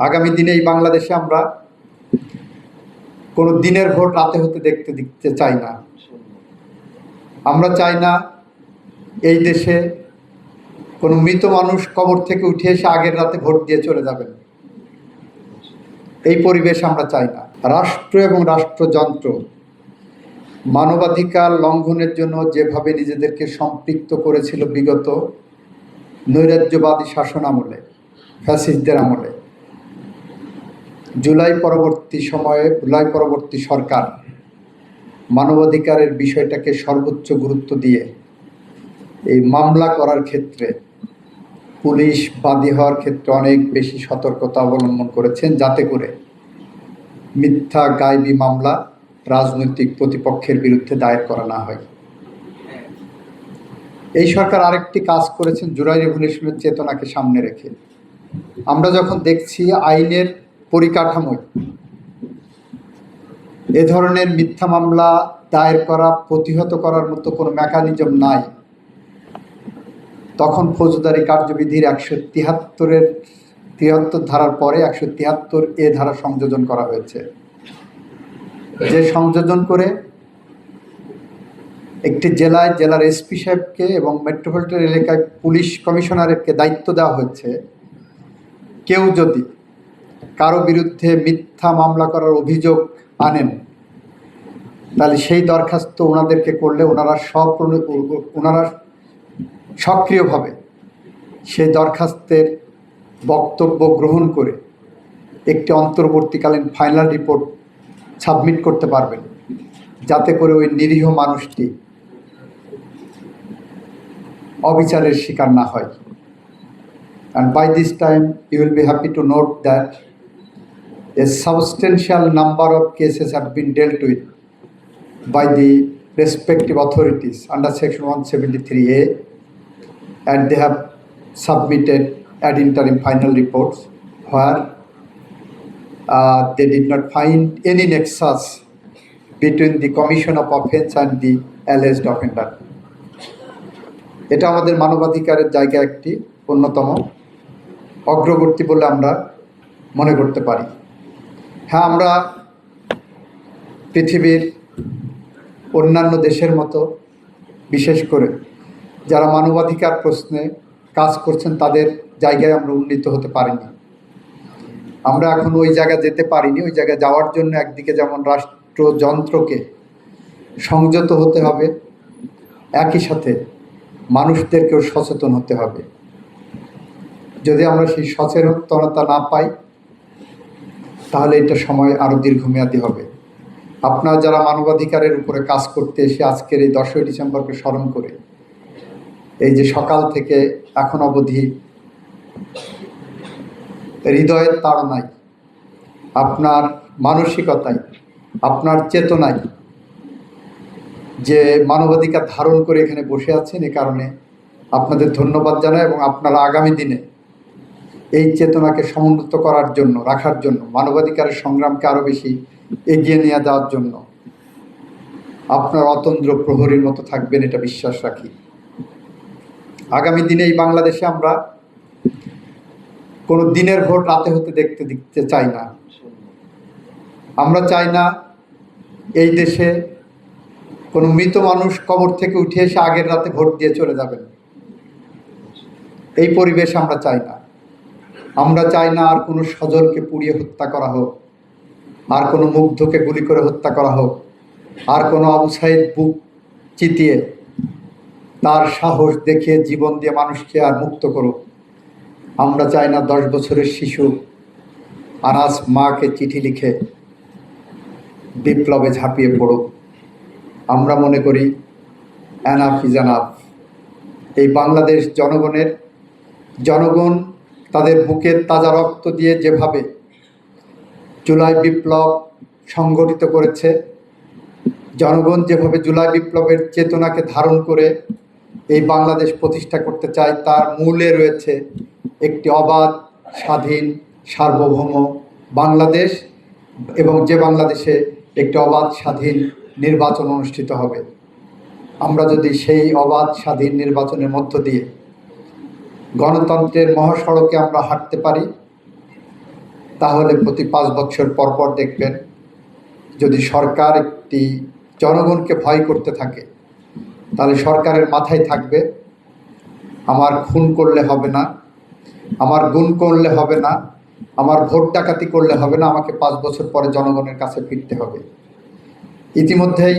আগামী দিনে এই বাংলাদেশে আমরা কোনো দিনের ভোট রাতে হতে দেখতে দেখতে চাই না। আমরা চাই না এই দেশে কোনো মৃত মানুষ কবর থেকে উঠে এসে আগের রাতে ভোট দিয়ে চলে যাবেন। এই পরিবেশ আমরা চাই না। রাষ্ট্র এবং রাষ্ট্রযন্ত্র মানবাধিকার লঙ্ঘনের জন্য যেভাবে নিজেদেরকে সম্পৃক্ত করেছিল বিগত নৈরাজ্যবাদী শাসন আমলে, ফ্যাসিস্টদের আমলে জুলাই পরবর্তী সময়ে, জুলাই পরবর্তী সরকার মানবাধিকারের বিষয়টাকে সর্বোচ্চ গুরুত্ব দিয়ে এই মামলা করার ক্ষেত্রে পুলিশ বাদী হওয়ার ক্ষেত্রে অনেক বেশি সতর্কতা অবলম্বন করেছেন যাতে করে মিথ্যা গায়েবী মামলা রাজনৈতিক প্রতিপক্ষের বিরুদ্ধে দায়ের করা না হয়। এই সরকার আরেকটি কাজ করেছেন, জুলাই রেভলিউশনের চেতনাকে সামনে রেখে। আমরা যখন দেখছি আইনের পরিকাঠামোয় এ ধরনের মিথ্যা মামলা দায়ের করা, প্রতিহত করার মতো কোনো মেকানিজম নাই। তখন ফৌজদারি কার্যবিধির একশো তিয়াত্তরের, তিয়াত্তর ধারার পরে একশো তিয়াত্তর এ ধারা সংযোজন করা হয়েছে। যে সংযোজন করে একটি জেলায় জেলার এসপি সাহেবকে এবং মেট্রোপলিটন এলাকায় পুলিশ কমিশনারকে দায়িত্ব দেওয়া হয়েছে। কেউ যদি কারও বিরুদ্ধে মিথ্যা মামলা করার অভিযোগ আনেন, তাহলে সেই দরখাস্ত ওনাদেরকে করলে ওনারা সব ওনারা সক্রিয়ভাবে সেই দরখাস্তের বক্তব্য গ্রহণ করে একটি অন্তর্বর্তীকালীন ফাইনাল রিপোর্ট সাবমিট করতে পারবেন, যাতে করে ওই নিরীহ মানুষটি অবিচারের শিকার না হয়। And by this time, you will be happy to note that a substantial number of cases have been dealt with by the respective authorities under section 173a and they have submitted ad interim final reports where uh, they did not find any nexus between the commission of offense and the alleged offender. এটা আমাদের মানবাধিকারের জায়গা একটি অন্যতম অগ্রগতি বলে আমরা মনে করতে পারি হ্যাঁ আমরা পৃথিবীর অন্যান্য দেশের মতো, বিশেষ করে যারা মানবাধিকার প্রশ্নে কাজ করছেন, তাদের জায়গায় আমরা উন্নীত হতে পারিনি। আমরা এখন ওই জায়গায় যেতে পারিনি, ওই জায়গায় যাওয়ার জন্য একদিকে যেমন রাষ্ট্রযন্ত্রকে সংযত হতে হবে, একই সাথে মানুষদেরকেও সচেতন হতে হবে। যদি আমরা সেই সচেতনতা না পাই তাহলে এটা সময় আরও দীর্ঘমেয়াদী হবে। আপনারা যারা মানবাধিকারের উপরে কাজ করতে এসে আজকের এই দশই ডিসেম্বরকে স্মরণ করে, এই যে সকাল থেকে এখন অবধি হৃদয়ের তাড়নায়, আপনার মানসিকতায়, আপনার চেতনায় যে মানবাধিকার ধারণ করে এখানে বসে আছেন এ কারণে আপনাদের ধন্যবাদ জানাই এবং আপনারা আগামী দিনে এই চেতনাকে সমুন্নত করার জন্য, রাখার জন্য, মানবাধিকারের সংগ্রামকে আরও বেশি এগিয়ে নিয়ে যাওয়ার জন্য। আপনার অতন্দ্র প্রহরীর মতো থাকবেন, এটা বিশ্বাস রাখি। আগামী দিনে এই বাংলাদেশে আমরা কোনো দিনের ভোট রাতে হতে দেখতে দেখতে চাই না। আমরা চাই না এই দেশে কোনো মৃত মানুষ কবর থেকে উঠে এসে আগের রাতে ভোট দিয়ে চলে যাবেন। এই পরিবেশ আমরা চাই না। আমরা চাই না আর কোনো সজলকে পুড়িয়ে হত্যা করা হোক, আর কোনো মুগ্ধকে গুলি করে হত্যা করা হোক, আর কোনো আবু বুক চিতিয়ে তার সাহস দেখিয়ে জীবন দিয়ে মানুষকে আর মুক্ত করুক। আমরা চাই না দশ বছরের শিশু আনাস মাকে চিঠি লিখে বিপ্লবে ঝাঁপিয়ে পড়ুক। আমরা মনে করি অ্যানাফ ইজ অ্যানাফ এই বাংলাদেশ জনগণের, জনগণ তাদের বুকের তাজা রক্ত দিয়ে যেভাবে জুলাই বিপ্লব সংগঠিত করেছে, জনগণ যেভাবে জুলাই বিপ্লবের চেতনাকে ধারণ করে এই বাংলাদেশ প্রতিষ্ঠা করতে চায়, তার মূলে রয়েছে একটি অবাধ, স্বাধীন, সার্বভৌম বাংলাদেশ এবং যে বাংলাদেশে একটি অবাধ, স্বাধীন নির্বাচন অনুষ্ঠিত হবে। আমরা যদি সেই অবাধ, স্বাধীন নির্বাচনের মধ্য দিয়ে গণতন্ত্রের মহাসড়কে আমরা হাঁটতে পারি, তাহলে প্রতি পাঁচ বছর পর পর দেখবেন যদি সরকার একটি জনগণকে ভয় করতে থাকে, তাহলে সরকারের মাথায় থাকবে, আমার খুন করলে হবে না, আমার গুণ করলে হবে না, আমার ভোট ডাকাতি করলে হবে না, আমাকে পাঁচ বছর পরে জনগণের কাছে ফিরতে হবে। ইতিমধ্যেই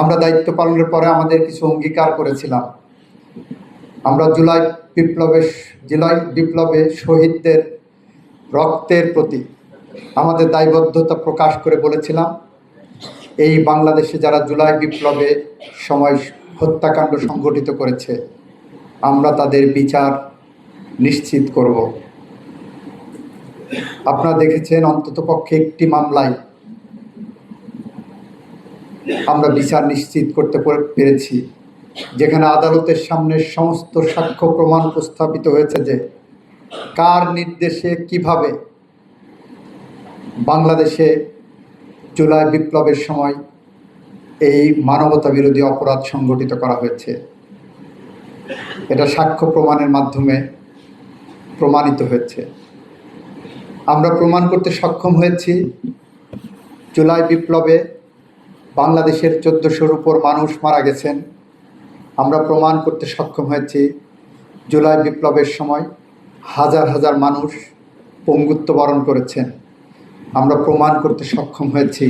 আমরা দায়িত্ব পালনের পরে আমাদের কিছু অঙ্গীকার করেছিলাম। আমরা জুলাই বিপ্লবে জুলাই বিপ্লবে শহীদদের রক্তের প্রতি আমাদের দায়বদ্ধতা প্রকাশ করে বলেছিলাম, এই বাংলাদেশে যারা জুলাই বিপ্লবে সময় হত্যাকাণ্ড সংগঠিত করেছে, আমরা তাদের বিচার নিশ্চিত করব। আপনারা দেখেছেন অন্ততপক্ষে একটি মামলায় আমরা বিচার নিশ্চিত করতে পেরেছি। যেখানে আদালতের সামনে সমস্ত সাক্ষ্য প্রমাণ উপস্থাপিত হয়েছে যে কার নির্দেশে কীভাবে বাংলাদেশে জুলাই বিপ্লবের সময় এই মানবতা বিরোধী অপরাধ সংগঠিত করা হয়েছে। এটা সাক্ষ্য প্রমাণের মাধ্যমে প্রমাণিত হয়েছে। আমরা প্রমাণ করতে সক্ষম হয়েছি জুলাই বিপ্লবে বাংলাদেশের চোদ্দোশোর উপর মানুষ মারা গেছেন। আমরা প্রমাণ করতে সক্ষম হয়েছি, জুলাই বিপ্লবের সময় হাজার হাজার মানুষ পঙ্গুত্ব বরণ করেছেন। আমরা প্রমাণ করতে সক্ষম হয়েছি,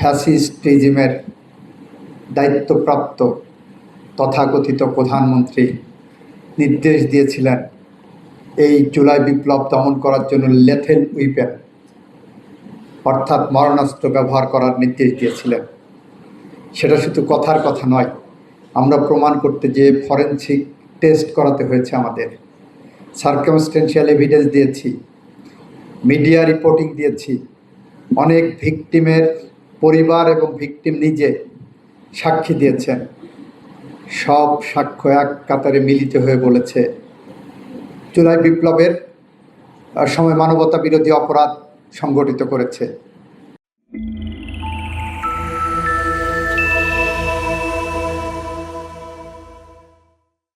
ফ্যাসিস্ট রিজিমের দায়িত্বপ্রাপ্ত তথাকথিত প্রধানমন্ত্রী নির্দেশ দিয়েছিলেন এই জুলাই বিপ্লব দমন করার জন্য লেথেল উইপেন, অর্থাৎ মারণাস্ত্র ব্যবহার করার নির্দেশ দিয়েছিলেন। সেটা শুধু কথার কথা নয় আমরা প্রমাণ করতে যে ফরেনসিক টেস্ট করাতে হয়েছে আমাদের। সার্কামস্টেন্সিয়াল এভিডেন্স দিয়েছি। মিডিয়া রিপোর্টিং দিয়েছি। অনেক ভিকটিমের পরিবার এবং ভিকটিম নিজে সাক্ষী দিয়েছেন। সব সাক্ষ্য এক কাতারে মিলিত হয়ে বলেছে। জুলাই বিপ্লবের সময় মানবতা বিরোধী অপরাধ সংগঠিত করেছে।